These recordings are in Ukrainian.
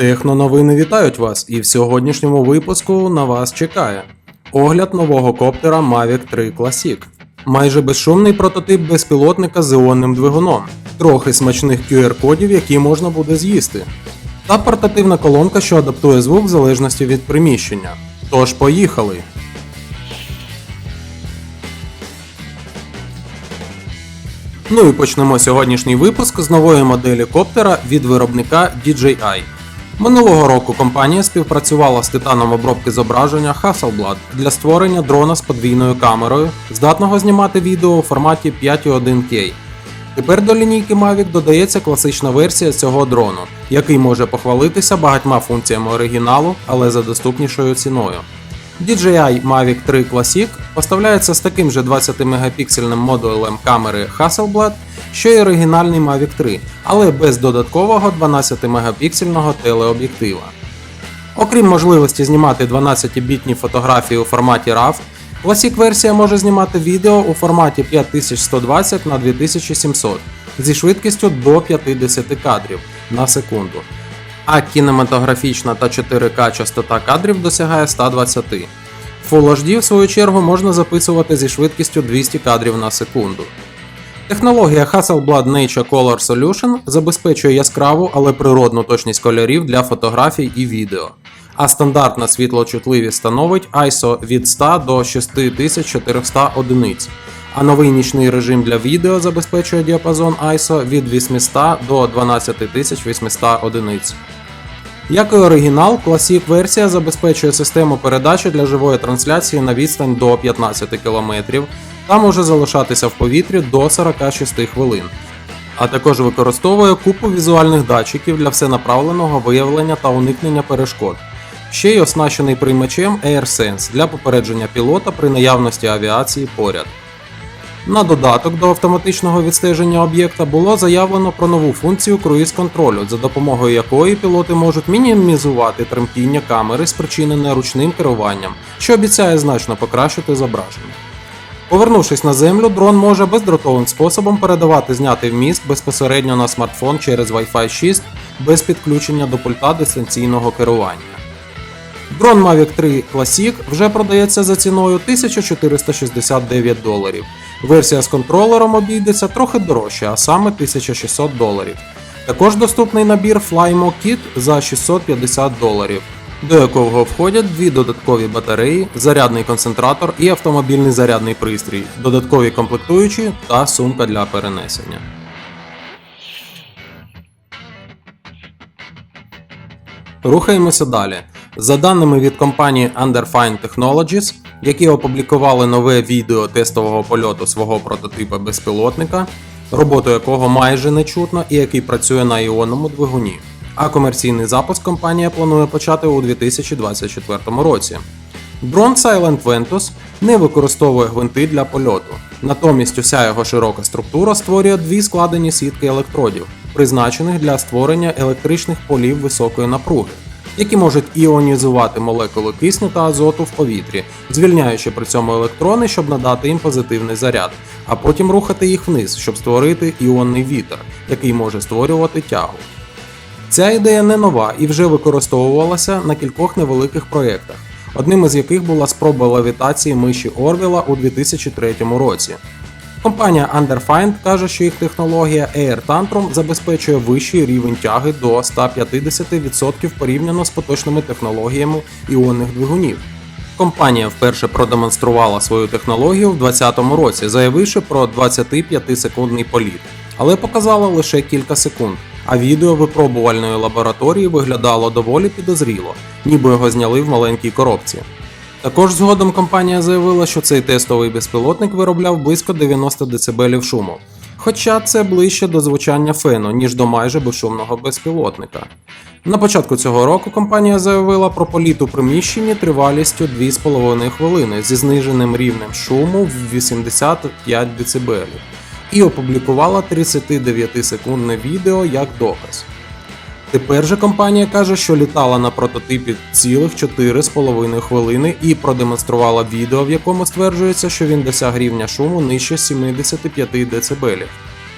Техноновини вітають вас, і в сьогоднішньому випуску на вас чекає огляд нового коптера Mavic 3 Classic, майже безшумний прототип безпілотника з іонним двигуном, трохи смачних QR-кодів, які можна буде з'їсти, та портативна колонка, що адаптує звук в залежності від приміщення. Тож поїхали! Ну і почнемо сьогоднішній випуск з нової моделі коптера від виробника DJI. Минулого року компанія співпрацювала з титаном обробки зображення Hasselblad для створення дрона з подвійною камерою, здатного знімати відео у форматі 5.1K. Тепер до лінійки Mavic додається класична версія цього дрону, який може похвалитися багатьма функціями оригіналу, але за доступнішою ціною. DJI Mavic 3 Classic поставляється з таким же 20-мегапіксельним модулем камери Hasselblad, що й оригінальний Mavic 3, але без додаткового 12-мегапіксельного телеоб'єктива. Окрім можливості знімати 12-бітні фотографії у форматі RAW, Classic версія може знімати відео у форматі 5120 на 2700 зі швидкістю до 50 кадрів на секунду. А кінематографічна та 4К частота кадрів досягає 120. Full HD, в свою чергу, можна записувати зі швидкістю 200 кадрів на секунду. Технологія Hasselblad Nature Color Solution забезпечує яскраву, але природну точність кольорів для фотографій і відео. А стандартна світлочутливість становить ISO від 100 до 6400 одиниць. А новий нічний режим для відео забезпечує діапазон ISO від 800 до 12800 одиниць. Як і оригінал, Classic версія забезпечує систему передачі для живої трансляції на відстань до 15 км та може залишатися в повітрі до 46 хвилин, а також використовує купу візуальних датчиків для всенаправленого виявлення та уникнення перешкод. Ще й оснащений приймачем AirSense для попередження пілота при наявності авіації поряд. На додаток до автоматичного відстеження об'єкта було заявлено про нову функцію круїз-контролю, за допомогою якої пілоти можуть мінімізувати тремтіння камери, спричинене ручним керуванням, що обіцяє значно покращити зображення. Повернувшись на землю, дрон може бездротовим способом передавати знятий вміст безпосередньо на смартфон через Wi-Fi 6 без підключення до пульта дистанційного керування. Дрон Mavic 3 Classic вже продається за ціною 1469 доларів. Версія з контролером обійдеться трохи дорожче, а саме 1600 доларів. Також доступний набір Flymo Kit за 650 доларів, до якого входять дві додаткові батареї, зарядний концентратор і автомобільний зарядний пристрій, додаткові комплектуючі та сумка для перенесення. Рухаємося далі. За даними від компанії Underfine Technologies, які опублікували нове відео тестового польоту свого прототипа безпілотника, роботу якого майже не чутно і який працює на іонному двигуні. А комерційний запуск компанія планує почати у 2024 році. Дрон Silent Ventus не використовує гвинти для польоту, натомість уся його широка структура створює дві складені сітки електродів, призначених для створення електричних полів високої напруги які можуть іонізувати молекули кисню та азоту в повітрі, звільняючи при цьому електрони, щоб надати їм позитивний заряд, а потім рухати їх вниз, щоб створити іонний вітер, який може створювати тягу. Ця ідея не нова і вже використовувалася на кількох невеликих проєктах, одним із яких була спроба левітації миші Орвіла у 2003 році. Компанія Underfind каже, що їх технологія Air Tantrum забезпечує вищий рівень тяги до 150% порівняно з поточними технологіями іонних двигунів. Компанія вперше продемонструвала свою технологію в 2020 році, заявивши про 25-секундний політ, але показала лише кілька секунд. А відео випробувальної лабораторії виглядало доволі підозріло, ніби його зняли в маленькій коробці. Також згодом компанія заявила, що цей тестовий безпілотник виробляв близько 90 дБ шуму. Хоча це ближче до звучання фену, ніж до майже безшумного безпілотника. На початку цього року компанія заявила про політ у приміщенні тривалістю 2,5 хвилини зі зниженим рівнем шуму в 85 дБ і опублікувала 39-секундне відео як доказ. Тепер же компанія каже, що літала на прототипі цілих 4,5 хвилини і продемонструвала відео, в якому стверджується, що він досяг рівня шуму нижче 75 дБ.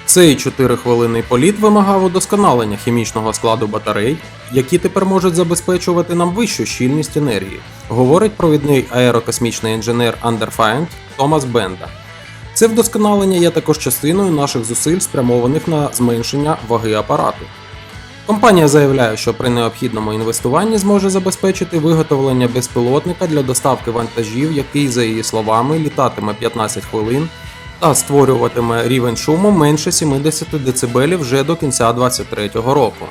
Цей 4-хвилинний політ вимагав удосконалення хімічного складу батарей, які тепер можуть забезпечувати нам вищу щільність енергії, говорить провідний аерокосмічний інженер Underfind Томас Бенда. Це вдосконалення є також частиною наших зусиль, спрямованих на зменшення ваги апарату. Компанія заявляє, що при необхідному інвестуванні зможе забезпечити виготовлення безпілотника для доставки вантажів, який, за її словами, літатиме 15 хвилин та створюватиме рівень шуму менше 70 дБ вже до кінця 2023 року.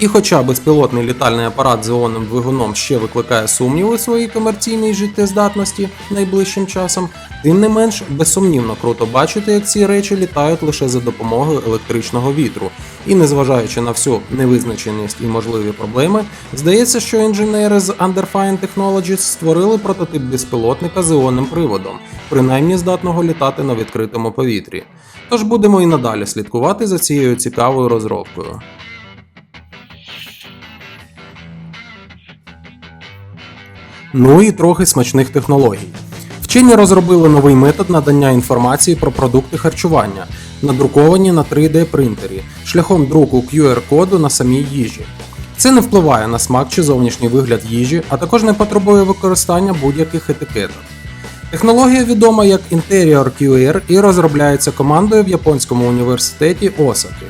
І хоча безпілотний літальний апарат з іонним двигуном ще викликає сумніви своїй комерційній життєздатності найближчим часом, тим не менш безсумнівно круто бачити, як ці речі літають лише за допомогою електричного вітру. І незважаючи на всю невизначеність і можливі проблеми, здається, що інженери з Underfine Technologies створили прототип безпілотника з іонним приводом, принаймні здатного літати на відкритому повітрі. Тож будемо і надалі слідкувати за цією цікавою розробкою. Ну і трохи смачних технологій. Вчені розробили новий метод надання інформації про продукти харчування, надруковані на 3D принтері, шляхом друку QR-коду на самій їжі. Це не впливає на смак чи зовнішній вигляд їжі, а також не потребує використання будь-яких етикеток. Технологія відома як Interior QR і розробляється командою в японському університеті Осаки.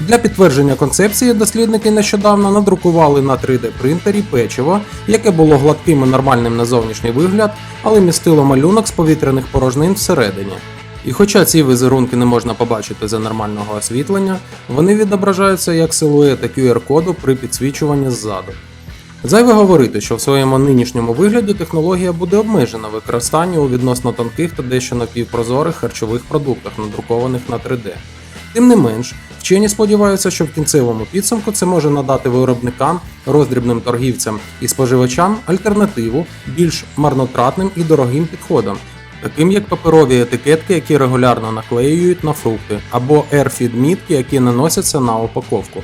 Для підтвердження концепції дослідники нещодавно надрукували на 3D принтері печиво, яке було гладким і нормальним на зовнішній вигляд, але містило малюнок з повітряних порожнин всередині. І хоча ці візерунки не можна побачити за нормального освітлення, вони відображаються як силуети QR-коду при підсвічуванні ззаду. Зайве говорити, що в своєму нинішньому вигляді технологія буде обмежена в використанні у відносно тонких та дещо напівпрозорих харчових продуктах, надрукованих на 3D. Тим не менш, вчені сподіваються, що в кінцевому підсумку це може надати виробникам, роздрібним торгівцям і споживачам альтернативу більш марнотратним і дорогим підходам, таким як паперові етикетки, які регулярно наклеюють на фрукти, або airfeed мітки, які наносяться на упаковку.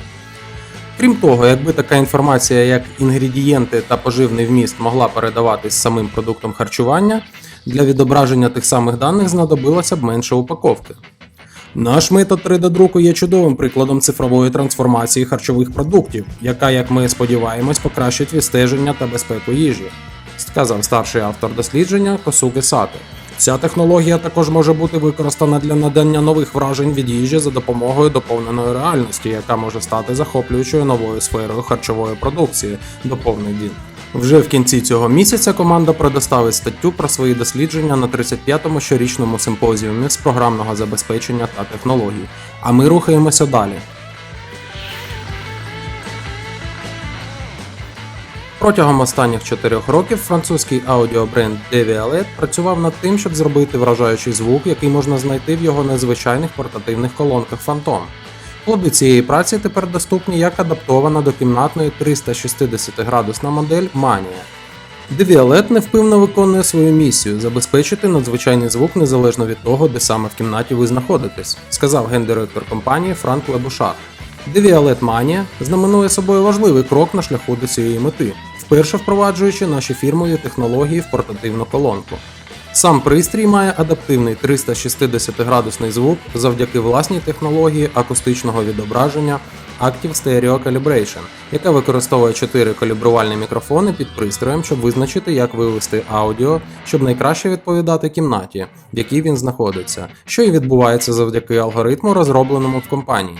Крім того, якби така інформація, як інгредієнти та поживний вміст могла передаватись самим продуктом харчування, для відображення тих самих даних знадобилося б менше упаковки. Наш метод 3D-друку є чудовим прикладом цифрової трансформації харчових продуктів, яка, як ми сподіваємось, покращить відстеження та безпеку їжі, сказав старший автор дослідження Косуки Сато. Ця технологія також може бути використана для надання нових вражень від їжі за допомогою доповненої реальності, яка може стати захоплюючою новою сферою харчової продукції, доповнив він. Вже в кінці цього місяця команда предоставить статтю про свої дослідження на 35-му щорічному симпозіумі з програмного забезпечення та технологій. А ми рухаємося далі. Протягом останніх чотирьох років французький аудіобренд Devialet працював над тим, щоб зробити вражаючий звук, який можна знайти в його незвичайних портативних колонках Phantom. Плоди цієї праці тепер доступні як адаптована до кімнатної 360-градусна модель Mania. Devialet невпинно виконує свою місію забезпечити надзвичайний звук незалежно від того, де саме в кімнаті ви знаходитесь, сказав гендиректор компанії Франк Лебушар. Devialet Mania знаменує собою важливий крок на шляху до цієї мети, вперше впроваджуючи наші фірмові технології в портативну колонку. Сам пристрій має адаптивний 360-градусний звук завдяки власній технології акустичного відображення Active Stereo Calibration, яка використовує 4 калібрувальні мікрофони під пристроєм, щоб визначити, як вивести аудіо, щоб найкраще відповідати кімнаті, в якій він знаходиться, що і відбувається завдяки алгоритму, розробленому в компанії.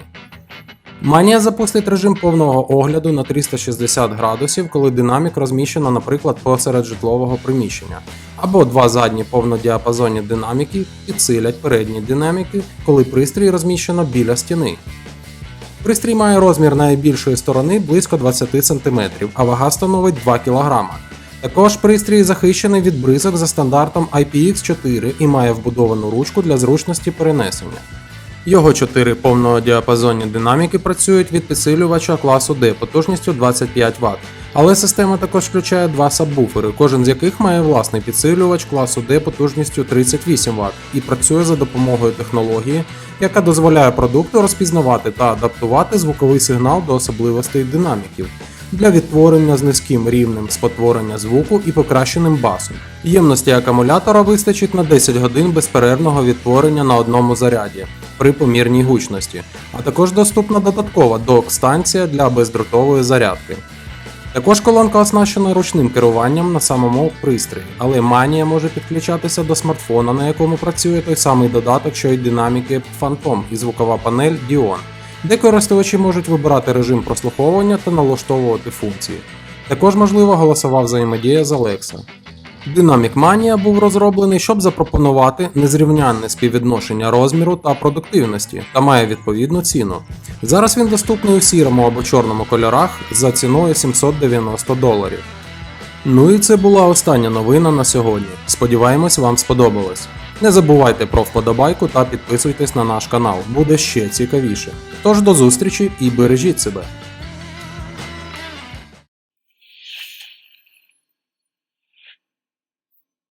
Манія запустить режим повного огляду на 360 градусів, коли динамік розміщено, наприклад, посеред житлового приміщення, або два задні повнодіапазонні динаміки підсилять передні динаміки, коли пристрій розміщено біля стіни. Пристрій має розмір найбільшої сторони близько 20 см, а вага становить 2 кг. Також пристрій захищений від бризок за стандартом IPX4 і має вбудовану ручку для зручності перенесення. Його чотири повнодіапазонні динаміки працюють від підсилювача класу D потужністю 25 Вт, але система також включає два сабвуфери, кожен з яких має власний підсилювач класу D потужністю 38 Вт і працює за допомогою технології, яка дозволяє продукту розпізнавати та адаптувати звуковий сигнал до особливостей динаміків для відтворення з низьким рівнем спотворення звуку і покращеним басом. Ємності акумулятора вистачить на 10 годин безперервного відтворення на одному заряді. При помірній гучності, а також доступна додаткова док-станція для бездротової зарядки. Також колонка оснащена ручним керуванням на самому пристрої, але манія може підключатися до смартфона, на якому працює той самий додаток, що й динаміки Phantom і звукова панель Dion, де користувачі можуть вибирати режим прослуховування та налаштовувати функції. Також можлива голосова взаємодія з Alexa. Dynamic Mania був розроблений, щоб запропонувати незрівнянне співвідношення розміру та продуктивності та має відповідну ціну. Зараз він доступний у сірому або чорному кольорах за ціною 790 доларів. Ну і це була остання новина на сьогодні. Сподіваємось, вам сподобалось. Не забувайте про вподобайку та підписуйтесь на наш канал, буде ще цікавіше. Тож до зустрічі і бережіть себе!